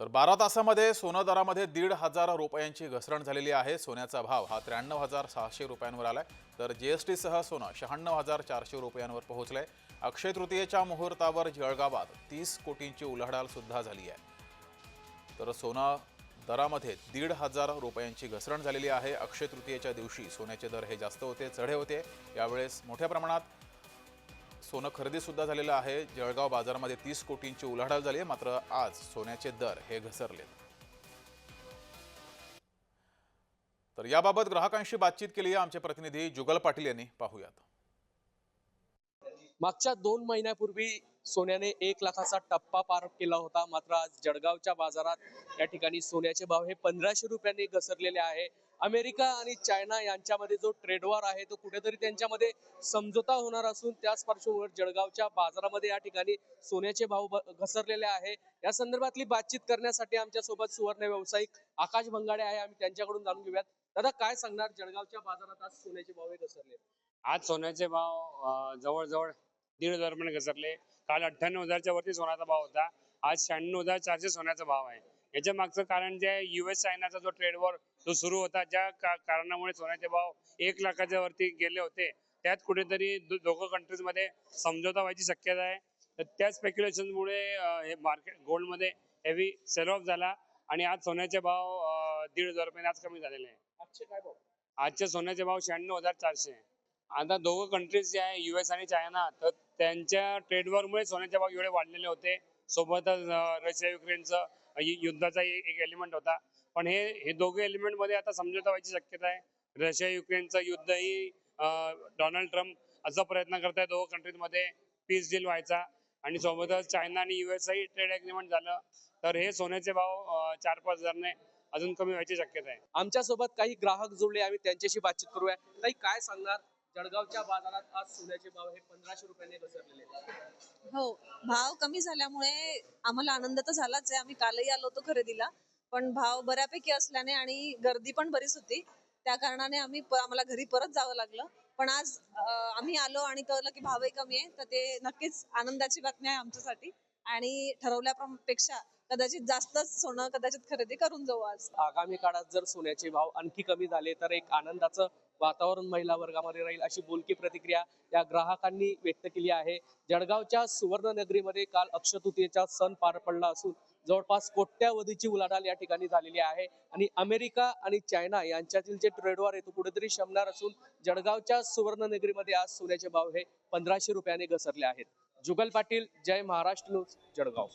तर बारा तासामध्ये सोनं दरामध्ये दीड हजार रुपयांची घसरण झालेली आहे. सोन्याचा भाव हा त्र्याण्णव हजार सहाशे रुपयांवर आलाय. तर जीएसटीसह सोनं शहाण्णव हजार चारशे रुपयांवर पोहोचलंय. अक्षय तृतीयेच्या मुहूर्तावर जळगावात तीस कोटींची उलाढाल सुद्धा झाली आहे. तर सोनं दरामध्ये दीड हजार रुपयांची घसरण झालेली आहे. अक्षय तृतीयेच्या दिवशी सोन्याचे दर हे जास्त होते चढे होते. यावेळेस मोठ्या प्रमाणात सोनं खरेदी सुद्धा झालेलं आहे. जळगाव बाजारामध्ये तीस कोटींची उलाढाल झाली आहे. मात्र आज सोन्याचे दर हे घसरलेत तर याबाबत ग्राहकांशी बातचीत केली आहे आमचे प्रतिनिधी जुगल पाटील यांनी. पाहूयात. मागच्या दोन महिन्यापूर्वी सोन्याने एक लाखाचा टप्पा पार केला होता. मात्र आज जळगावच्या बाजारात या ठिकाणी सोन्याचे भाव हे पंधराशे रुपयांनी घसरलेले आहे. अमेरिका आणि चायना यांच्यामध्ये जो ट्रेड वॉर आहे तो कुठेतरी त्यांच्यामध्ये समझोता होणार असून त्याच पार्श्वभूमीवर जळगावच्या बाजारामध्ये या ठिकाणी सोन्याचे भाव घसरलेले आहे. या संदर्भातली बातचीत करण्यासाठी आमच्यासोबत सुवर्ण व्यावसायिक आकाश भंगाडे आहे. आम्ही त्यांच्याकडून जाणून घेऊयात. दादा काय सांगणार? जळगावच्या बाजारात आज सोन्याचे भाव हे घसरले. आज सोन्याचे भाव जवळजवळ दीड हजार रुपये घसरले. काल अठ्ठ्याण्णव हजारच्या वरती सोन्याचा भाव होता. आज शहाण्णव हजार चारशे सोन्याचा भाव आहे. याच्या मागचं कारण जे युएस चायनाचा जो ट्रेड वॉर तो सुरू होता ज्या का- कारणामुळे सोन्याचे भाव एक लाखाच्या वरती गेले होते. त्यात कुठेतरी दोघं कंट्रीजमध्ये समझोता व्हायची शक्यता आहे. तर त्या स्पेक्युलेशन मुळे अं, हे मार्केट गोल्डमध्ये हेवी सेल ऑफ झाला आणि आज सोन्याचे भाव दीड हजार रुपये आज कमी झालेले आहे. आजचे सोन्याचे भाव शहाण्णव हजार चारशे. आता दोघं कंट्रीज जे आहे युएस आणि चायना तर त्यांच्या ट्रेड मुळे सोन्याचे भाव एवढे वाढलेले होते. सोबतच रशिया युक्रेनचं युद्धाचा एक एलिमेंट होता. पण हे हे दोघे एलिमेंटमध्ये आता समझोता व्हायची शक्यता आहे. रशिया युक्रेनचं युद्धही डोनाल्ड ट्रम्प असा प्रयत्न करत आहे दोघं कंट्रीजमध्ये पीस डील व्हायचा. आणि सोबतच चायना आणि युएसही ट्रेड अग्रीमेंट झालं. तर हे सोन्याचे भाव चार पाच हजारने अजून कमी व्हायची शक्यता आहे. आमच्यासोबत काही ग्राहक जुळले आम्ही त्यांच्याशी बातचीत करूया. काही काय सांगणार? जळगावच्या बाजारात आज सोन्याचे भाव हे पंधराशे रुपयाने घसरलेले आहेत. हो भाव कमी झाल्यामुळे आम्हाला आनंद तर झालाच आहे. आम्ही कालही आलो होतो खरेदीला पण भाव बऱ्यापैकी असल्याने आणि गर्दी पण बरीच होती. त्या कारणाने आम्ही प- आम्हाला घरी परत जावं लागलं. पण आज अं, आम्ही आलो आणि कळलं की भावही कमी आहे तर ते नक्कीच आनंदाची बातमी आहे आमच्यासाठी. आणि ठरवल्यापेक्षा कदाचित जास्तच सोनं कदाचित खरेदी करून जाऊ आज. आगामी काळात जर सोन्याचे भाव आणखी कमी झाले तर एक आनंदाचं वातावरण महिला वर्गामध्ये राहील अशी बोलकी प्रतिक्रिया या ग्राहकांनी व्यक्त केली आहे. जळगावच्या सुवर्णनगरीमध्ये काल अक्षतृतीयेचा सण पार पडला असून जवळपास कोट्यावधीची उलाढाल या ठिकाणी झालेली आहे. आणि अमेरिका आणि चायना यांच्यातील जे ट्रेड वॉर आहे तो कुठेतरी शमणार असून जळगावच्या सुवर्णनगरीमध्ये आज सोन्याचे भाव हे पंधराशे रुपयाने घसरले आहेत. जुगल पाटील जय महाराष्ट्र न्यूज जळगाव.